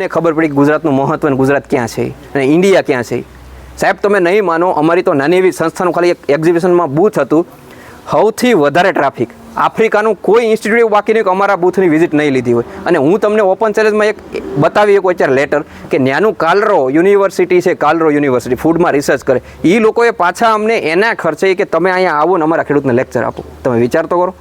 ને ખબર પડી ગુજરાતનું મહત્વ અને ગુજરાત ક્યાં છે? અને ઇન્ડિયા ક્યાં છે? સાહેબ, તમે નહીં માનો, અમારી તો નાની એવી સંસ્થાનું ખાલી એક એક્ઝિબિશનમાં બૂથ હતું. સૌથી વધારે ટ્રાફિક આફ્રિકાનું કોઈ ઇન્સ્ટિટ્યૂટ બાકી નહીં અમારા બૂથની વિઝિટ નહીં લીધી હોય. અને હું તમને ઓપન ચેલેન્જમાં એક બતાવી એક અત્યારે લેટર કે ન્યાનું કાલરો યુનિવર્સિટી છે, કાલરો યુનિવર્સિટી ફૂડમાં રિસર્ચ કરે. એ લોકોએ પાછા અમને એના ખર્ચે કે તમે અહીંયા આવો ને અમારા ખેડૂતને લેક્ચર આપો. તમે વિચાર તો કરો.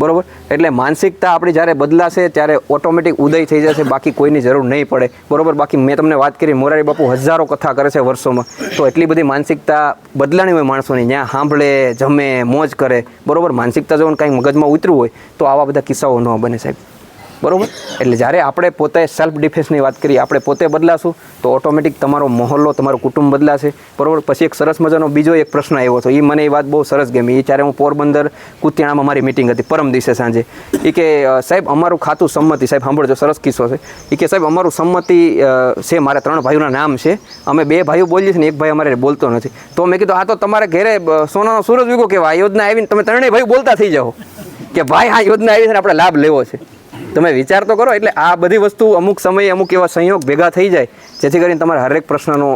બરોબર? એટલે માનસિકતા આપણી જ્યારે બદલાશે, ત્યારે ઓટોમેટિક ઉદય થઈ જશે, બાકી કોઈની જરૂર નહીં પડે. બરોબર? બાકી મેં તમને વાત કરી, મોરારી બાપુ હજારો કથા કરે છે વર્ષોમાં. તો એટલી બધી માનસિકતા બદલાણી હોય માણસોની જ્યાં સાંભળે, જમે, મોજ કરે. બરોબર? માનસિકતા જો કાંઈ મગજમાં ઉતરવું હોય, તો આવા બધા કિસ્સાઓ ન બને સાહેબ. બરોબર? એટલે જ્યારે આપણે પોતે સેલ્ફ ડિફેન્સની વાત કરીએ, આપણે પોતે બદલાશું, તો ઓટોમેટિક તમારો મહોલ્લો, તમારું કુટુંબ બદલાશે. બરોબર? પછી એક સરસ મજાનો બીજો એક પ્રશ્ન આવ્યો હતો. એ મને એ વાત બહુ સરસ ગમી. એ ત્યારે હું પોરબંદર કુતિયાણામાં મારી મિટિંગ હતી, પરમ દિવસે સાંજે. એ કે સાહેબ, અમારું ખાતું સંમતિ, સાહેબ, સાંભળજો, સરસ કિસ્સો છે. એ કે, સાહેબ, અમારું સંમતિ છે, મારા ત્રણ ભાઈઓના નામ છે. અમે બે ભાઈઓ બોલીએ છીએ ને એક ભાઈ અમારે બોલતો નથી. તો મેં કીધું આ તો તમારે ઘરે સોનાનો સૂરજ વિગો કહેવાય યોજના આવીને તમે ત્રણેય ભાઈ બોલતા થઈ જાઓ. કે ભાઈ આ યોજના આવી છે આપણે લાભ લેવો છે. તમે વિચાર તો કરો, એટલે આ બધી વસ્તુ અમુક સમયે અમુક એવા સંયોગ ભેગા થઈ જાય, જેથી કરીને તમારા હરેક પ્રશ્નનો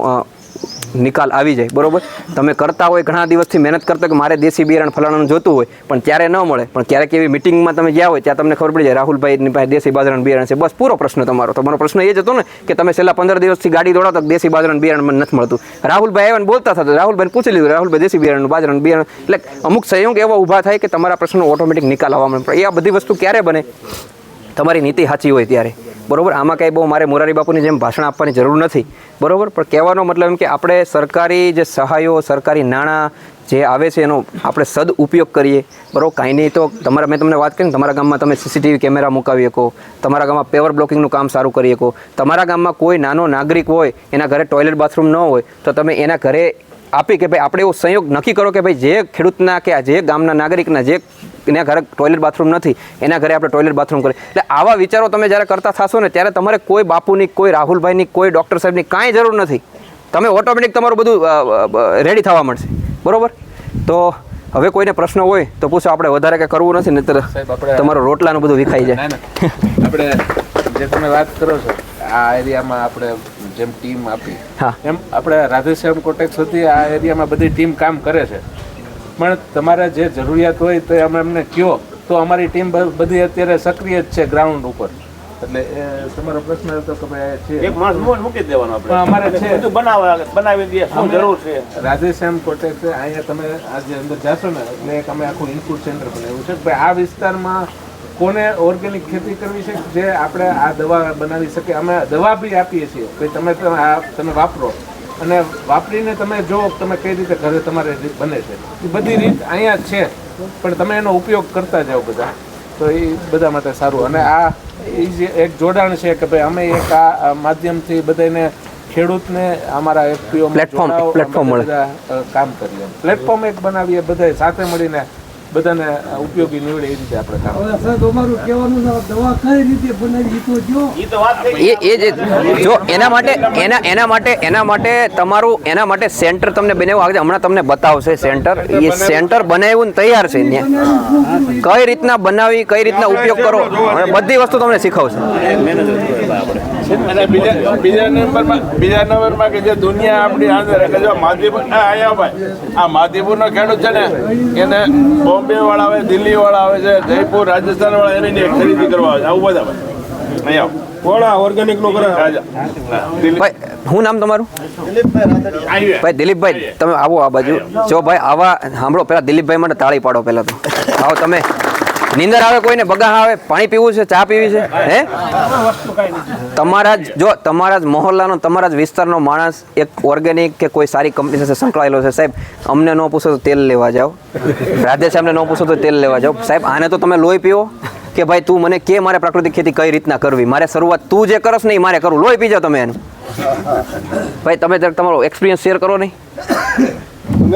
નિકાલ આવી જાય, બરોબર? તમે કરતા હોય ઘણા દિવસથી મહેનત કરતા કે મારે દેશી બિયારણ ફલાણાનું જોતું હોય, પણ ત્યારે ન મળે, પણ ક્યારેક એવી મિટિંગમાં તમે ગયા હોય, ત્યાં તમને ખબર પડી જાય, રાહુલભાઈની પાસે દેશી બાજરાનું બિયારણ છે. બસ પૂરો પ્રશ્ન તમારો. તમારો પ્રશ્ન એ જ હતો ને, કે તમે છેલ્લા પંદર દિવસથી ગાડી દોડાવતા દેશી બાજરાનું બિયારણ નથી મળતું. રાહુલભાઈ આવ્યા બોલતા થતા રાહુલભાઈ પૂછી લીધું, રાહુલભાઈ, દેશી બિયારણનું, બાજરાનું બિયારણ. એટલે અમુક સંયોગ એવા ઊભા થાય કે તમારા પ્રશ્નનો ઓટોમેટિક નિકાલ આવવા મળે એ આ બધી વસ્તુ ક્યારે બને? તમારી નીતિ સાચી હોય ત્યારે. બરાબર? આમાં કાંઈ બહુ મારે મોરારી બાપુની જેમ ભાષણ આપવાની જરૂર નથી. બરોબર? પણ કહેવાનો મતલબ એમ કે આપણે સરકારી જે સહાયો, સરકારી નાણાં જે આવે છે એનો આપણે સદ ઉપયોગ કરીએ. બરોબર? કાંઈ નહીં તો તમારા, મેં તમને વાત કરી તમારા ગામમાં તમે સીસીટીવી કેમેરા મુકાવી શકો. તમારા ગામમાં પેવર બ્લોકિંગનું કામ સારું કરી શકો. તમારા ગામમાં કોઈ નાનો નાગરિક હોય, એના ઘરે ટોયલેટ બાથરૂમ ન હોય, તો તમે એના ઘરે આપી કે ભાઈ આપણે એવો સંયોગ નક્કી કરો કે ભાઈ જે ખેડૂતના કે જે ગામના નાગરિકના જે એના ઘરે ટોયલેટ બાથરૂમ નથી એના ઘરે આપણે ટોયલેટ બાથરૂમ કરીએ. એટલે આવા વિચારો તમે જ્યારે કરતા થશો ને ત્યારે તમારે કોઈ બાપુની કોઈ રાહુલભાઈની કોઈ ડૉક્ટર સાહેબની કાંઈ જરૂર નથી. તમે ઓટોમેટિક તમારું બધું રેડી થવા મળશે બરોબર? તો હવે કોઈને પ્રશ્ન હોય તો પૂછો. આપણે વધારે કંઈ કરવું નથી નહીતર તમારો રોટલાનું બધું વિખાઈ જાય. આપણે જે તમે વાત કરો છો આ એરિયામાં આપણે જેમ ટીમ આપી એમ આપણે રાધેશ્યામ કોટેક્સ હતી આ એરિયામાં બધી ટીમ કામ કરે છે. પણ તમારે જે જરૂરિયાત હોય તો અમે અમને કયો. તો અમારી ટીમ બધી અત્યારે સક્રિય જ છે ગ્રાઉન્ડ ઉપર. એટલે એ તમારો પ્રશ્ન હતો કે ભાઈ છે. એક માણસ મૂકી દેવાનો પણ આપણે અમારે છે. બધું બનાવવા બનાવી દઈએ શું જરૂર છે. રાધેશ્યામ કોટેક્સ છે અહીંયા તમે આજે અંદર જાશો ને એટલે એક અમે આખું ઇનપુટ સેન્ટર બનાવ્યું છે. કે ભાઈ આ વિસ્તારમાં કોને ઓર્ગેનિક ખેતી કરવી છે? જે આપણે આ દવા બનાવી શકીએ અમે દવા બી આપીએ છીએ. કે તમે તમે આ તમે વાપરો. અને વાપરીને તમે જો તમે કઈ રીતે ઘરે તમારે બને છે એ બધી રીત અહીંયા છે પણ તમે એનો ઉપયોગ કરતા જાઓ બધા. તો એ બધા માટે સારું. અને આ એ જે એક જોડાણ છે કે ભાઈ અમે એક આ માધ્યમથી બધાને ખેડૂતને અમારા એફપીઓ પ્લેટફોર્મ પ્લેટફોર્મ મળે. કામ કરીએ. પ્લેટફોર્મ એક બનાવીએ બધા સાથે મળીને બધાને ઉપયોગી નીવડે એ રીતે આપણે કામ. સાહેબ અમારું કહેવાનું દવા કઈ રીતે બનાવી? તો જો. એ તો વાત થઈ એ જે જો એના માટે એના એના માટે એના માટે તમારું એના માટે સેન્ટર તમને બનાવ્યું આગળ હમણાં તમને બતાવશે સેન્ટર. એ સેન્ટર બનાવ્યું ને તૈયાર છે. કઈ રીતના બનાવી કઈ રીતના ઉપયોગ કરો? અને બધી વસ્તુ તમને શીખવશે. બીજા નંબરમાં બીજા નંબરમાં કે જે દુનિયા આપણી અંદર એટલે જો માધીપુર ભાઈ. આ માધીપુરનો ખેડૂત છે ને એને બોમ્બે વાળા આવે દિલ્હી વાળા આવે છે જયપુર રાજસ્થાન વાળા એની ખરીદી કરવા આવે છે. આવું બધા ભાઈ અહીંયા કોણા ઓર્ગેનિકનું કરે? ભાઈ શું નામ તમારું? ભાઈ દિલીપભાઈ તમે આવો આ બાજુ. જો ભાઈ આવા સાંભળો પેલા દિલીપભાઈ માટે તાળી પાડો પેલા તો. આવો તમે. નીંદર આવે, કોઈને બગા આવે, પાણી પીવું છે, ચા પીવી છે, હે? તમારા જ જો, તમારા જ મહોલ્લાનો, તમારા જ વિસ્તારનો માણસ એક ઓર્ગેનિક કે કોઈ સારી કંપની સાથે સંકળાયેલો છે. સાહેબ, અમને ન પૂછો તો તેલ લેવા જાઓ. રાધેશ્યામને ન પૂછો તો તેલ લેવા જાઓ. સાહેબ, આને તો તમે લોહી પીવો કે ભાઈ તું મને કે મારે પ્રાકૃતિક ખેતી કઈ રીતના કરવી? મારે શરૂઆત તું જે કરસ નહીં મારે કરવું લોહી પી જાઓ તમે એનું. ભાઈ, તમે તમારો એક્સપિરિયન્સ શેર કરો નહીં